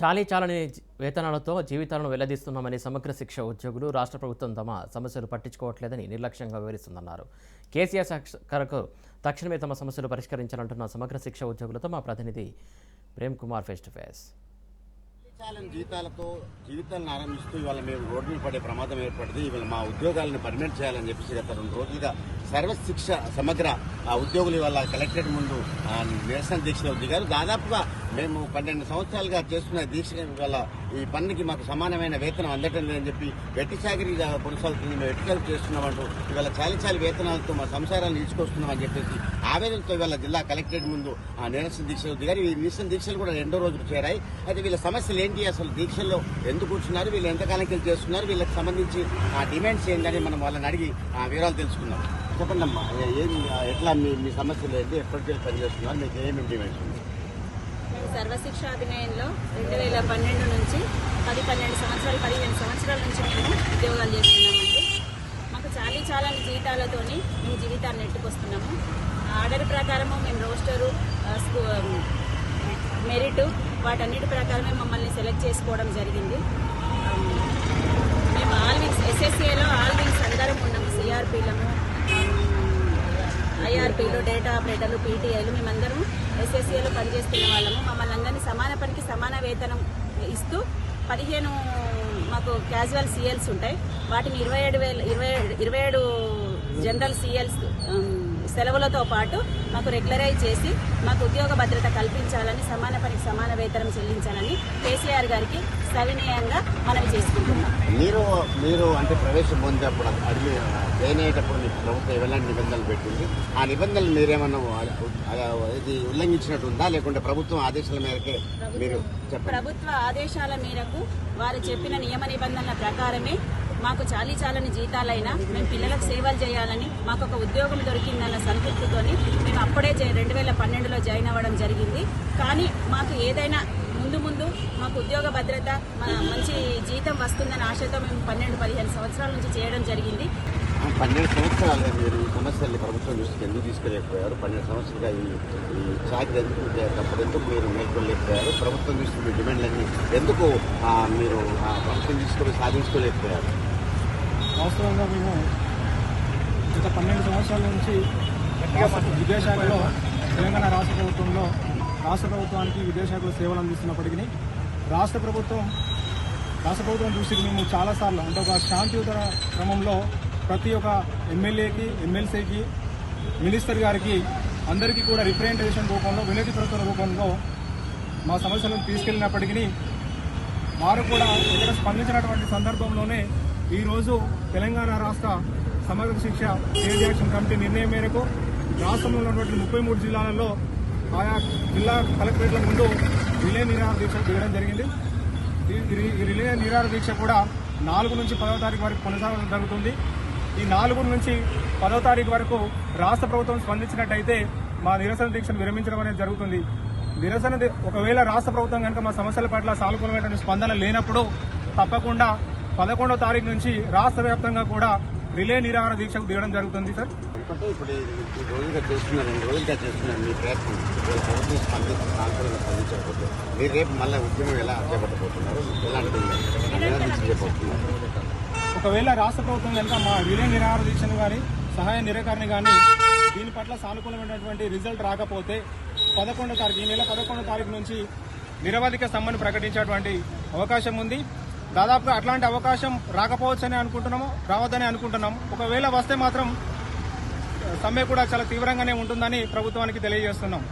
చాలీ చాలని వేతనాలతో జీవితాలను వెల్లదీస్తున్నామని సమగ్ర శిక్ష ఉద్యోగులు రాష్ట్ర ప్రభుత్వం తమ సమస్యలు పట్టించుకోవట్లేదని నిర్లక్ష్యంగా వివరిస్తుందన్నారు కేసీఆర్ సర్కారుకు తక్షణమే తమ సమస్యలు పరిష్కరించాలంటున్న సమగ్ర శిక్ష ఉద్యోగులతో మా ప్రతినిధి Prem Kumar face to face జీతాలను జీతాలతో జీవితాలను ఆరంభిస్తూ ఇవాళ మేము రోడ్డు మీద పడే ప్రమాదం ఏర్పడింది. ఇవాళ మా ఉద్యోగాలను పర్మనెంట్ చేయాలని చెప్పేసి గత రెండు రోజులుగా సర్వశిక్ష సమగ్ర ఆ ఉద్యోగులు ఇవాళ కలెక్టరేట్ ముందు ఆ, నిరసన దీక్షలో దిగారు దాదాపుగా మేము పన్నెండు సంవత్సరాలుగా చేస్తున్న దీక్ష ఇవాళ ఈ పనికి మాకు సమానమైన వేతనం అందటం లేదని చెప్పి వెట్టి కొనసాగుతుంది. మేము వెట్టికలు చేస్తున్నామంటూ ఇవాళ చాలి చాలి వేతనాలతో మా సంసారాలు నిలుచుకొస్తున్నామని చెప్పేసి ఆవేదనతో ఇవాళ జిల్లా కలెక్టరేట్ ముందు ఆ నిరసన దీక్షలు దిగారు ఈ నిరసన దీక్షలు కూడా రెండో రోజుకు చేరాయి. అయితే వీళ్ళ సమస్యలు ఏంటి? అసలు దీక్షల్లో ఎందుకు కూర్చున్నారు? వీళ్ళు ఎంతకాలం వెళ్ళి చేస్తున్నారు? వీళ్ళకి సంబంధించి ఆ డిమాండ్స్ ఏంటని మనం వాళ్ళని అడిగి ఆ వివరాలు తెలుసుకుందాం. చెప్పండి అమ్మా ఏం ఎట్లా మీ మీ సమస్యలు ఏంటి? ఎప్పటికీ పనిచేస్తున్నారు? మీకు ఏమేమి డిమాండ్స్ ఉంది సర్వశిక్ష అధినయంలో రెండు వేల పన్నెండు నుంచి పది పన్నెండు సంవత్సరాలు పదిహేను సంవత్సరాల నుంచి మేము ఉద్యోగాలు చేస్తున్నామండి. మాకు చాలీ చాలని జీతాలతోని మేము జీవితాన్ని నెట్టుకొస్తున్నాము. ఆర్డర్ ప్రకారము మేము రోస్టరు స్కూ మెరిట్ వాటన్నిటి ప్రకారమే మమ్మల్ని సెలెక్ట్ చేసుకోవడం జరిగింది. మేము ఆల్ వింగ్స్ ఎస్ఎస్ఏలో ఆల్ వింగ్స్ ఐఆర్పీలు డేటా ఆపరేటర్లు పీటీఐలు మేమందరం ఎస్ఎస్సీలో పనిచేస్తున్న వాళ్ళము. మమ్మల్ని అందరినీ సమాన పనికి సమాన వేతనం ఇస్తూ పదిహేను మాకు క్యాజువల్ సీఎల్స్ ఉంటాయి. వాటిని ఇరవై ఏడు వేల ఇరవై ఇరవై ఏడు జనరల్ సిఎల్స్ సెలవులతో పాటు మాకు రెగ్యులరైజ్ చేసి మాకు ఉద్యోగ భద్రత కల్పించాలని సమాన పనికి సమాన వేతనం చెల్లించాలని కేసీఆర్ గారికి సవినయంగా మనవి చేసుకుంటున్నాం. మీరు మీరు అంటే ప్రవేశం పొందేటప్పుడు అడిగి జాయిన్ మీకు ప్రభుత్వం ఎలాంటి నిబంధనలు పెట్టింది? ఆ నిబంధనలు మీరేమన్నా ఇది ఉల్లంఘించినట్టు ఉందా లేకుంటే ప్రభుత్వం ఆదేశాల మేరకే మీరు ప్రభుత్వ ఆదేశాల మేరకు వారు చెప్పిన నియమ నిబంధనల ప్రకారమే మాకు చాలీ చాలని జీతాలైనా మేము పిల్లలకు సేవలు చేయాలని మాకు ఒక ఉద్యోగం దొరికిందన్న సంతృప్తితోని మేము అప్పుడే రెండు వేల పన్నెండులో జాయిన్ అవ్వడం జరిగింది. కానీ మాకు ఏదైనా ముందు ముందు మాకు ఉద్యోగ భద్రత మన మంచి జీతం వస్తుందన్న ఆశతో మేము పన్నెండు పదిహేను సంవత్సరాల నుంచి చేయడం జరిగింది. పన్నెండు సంవత్సరాలుగా మీరు ఈ సమస్యల్ని ప్రభుత్వం దృష్టికి ఎందుకు తీసుకెళ్ళలేకపోయారు? పన్నెండు సంవత్సరాలుగా ఈ ఈ చాకరీ ఎందుకు చేసేటప్పుడు ఎందుకు మీరు మేల్కొలేకపోయారు ప్రభుత్వం దృష్టి మీ డిమాండ్లన్నీ ఎందుకు ఆ, మీరు ఆ, ప్రభుత్వం తీసుకొని సాధించుకోలేకపోయారు? వాస్తవంగా మేము గత పన్నెండు సంవత్సరాల నుంచి విదేశాలలో తెలంగాణ రాష్ట్ర ప్రభుత్వంలో రాష్ట్ర ప్రభుత్వానికి విదేశాలలో సేవలు అందిస్తున్నప్పటికీ రాష్ట్ర ప్రభుత్వం రాష్ట్ర ప్రభుత్వం దృష్టికి మేము చాలాసార్లు. అంటే ఒక శాంతియుత క్రమంలో ప్రతి ఒక్క ఎమ్మెల్యేకి ఎమ్మెల్సీకి మినిస్టర్ గారికి అందరికీ కూడా రిప్రజెంటేషన్ రూపంలో వినతి పత్రాల రూపంలో మా సమస్యలను తీసుకెళ్ళినప్పటికీ వారు కూడా ఇక్కడ స్పందించినటువంటి సందర్భంలోనే ఈరోజు తెలంగాణ రాష్ట్ర సమగ్ర శిక్ష స్టేట్ యాక్షన్ కమిటీ నిర్ణయం మేరకు రాష్ట్రంలో ఉన్నటువంటి ముప్పై మూడు జిల్లాలలో ఆయా జిల్లా కలెక్టరేట్ల ముందు రిలే నిరాహార దీక్ష చేయడం జరిగింది. ఈ- రిలే నిరాహార దీక్ష కూడా నాలుగు నుంచి పదవ తారీఖు వరకు కొనసాగడం జరుగుతుంది. ఈ నాలుగు నుంచి పదో తారీఖు వరకు రాష్ట్ర ప్రభుత్వం స్పందించినట్టయితే మా నిరసన దీక్షను విరమించడం అనేది జరుగుతుంది. నిరసన ఒకవేళ రాష్ట్ర ప్రభుత్వం కనుక మా సమస్యల పట్ల సానుకూలమైన స్పందన లేనప్పుడు తప్పకుండా పదకొండవ తారీఖు నుంచి రాష్ట్ర వ్యాప్తంగా కూడా రిలే నిరాహార దీక్షకు దిగడం జరుగుతుంది సార్. ఎందుకంటే ఇప్పుడు ఈ- ఈ రోజుగా చేస్తున్నారు రెండు రోజులుగా చేస్తున్నారు మీ ప్రయత్నం. ఇవాళ ప్రభుత్వం స్పందించి సానుకూలంగా స్పందించకపోతే మీరు రేపు మళ్ళీ ఉద్యమం ఎలా చేపట్టబోతున్నారు? ఎలాంటి నిరాదీక్ష చేయబోతున్నారు ఒకవేళ రాష్ట్ర ప్రభుత్వం కనుక మా రిలే నిరాహార దీక్షను కానీ సహాయ నిరాకరణ కానీ దీని పట్ల సానుకూలమైనటువంటి రిజల్ట్ రాకపోతే పదకొండో తారీఖు ఈ నెల పదకొండో తారీఖు నుంచి నిరవధిక సమ్మని ప్రకటించేటువంటి అవకాశం ఉంది. దాదాపుగా అట్లాంటి అవకాశం రాకపోవచ్చని అనుకుంటున్నాము రావద్దని అనుకుంటున్నాము. ఒకవేళ వస్తే మాత్రం సమ్మె కూడా చాలా తీవ్రంగానే ఉంటుందని ప్రభుత్వానికి తెలియజేస్తున్నాం.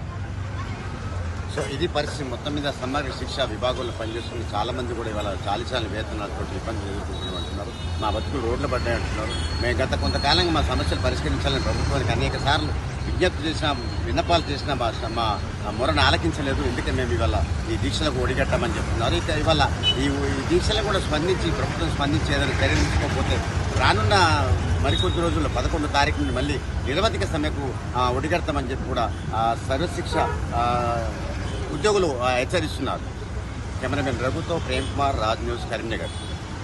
సో ఇది పరిస్థితి మొత్తం మీద సమగ్ర శిక్ష విభాగంలో పనిచేస్తున్న చాలా మంది కూడా ఇవాళ చాలి వేతనాలతో ఇబ్బందులు ఎదుర్కొంటున్నారు అంటున్నారు మా బతుకులు రోడ్లు పడ్డాయి అంటున్నారు మేము గత కొంతకాలంగా మా సమస్యలు పరిష్కరించాలని ప్రభుత్వానికి అనేక సార్లు విజ్ఞప్తి చేసిన విన్నపాలు చేసిన మా మొరను ఆలకించలేదు. ఎందుకంటే మేము ఇవాళ ఈ దీక్షలకు ఒడిగట్టామని చెప్తున్నారు. ఇక ఇవాళ ఈ ఈ కూడా స్పందించి ప్రభుత్వం స్పందించి ఏదైనా తీసుకోకపోతే రానున్న మరికొద్ది రోజుల్లో పదకొండు తారీఖు నుండి మళ్ళీ నిరవధిక సమ్మెకు ఒడిగడతామని చెప్పి కూడా సర్వశిక్ష ఉద్యోగులు హెచ్చరిస్తున్నారు. కెమెరామెన్ రఘుతో ప్రేమ్ కుమార్ రాజ్ న్యూస్ కరీంనగర్.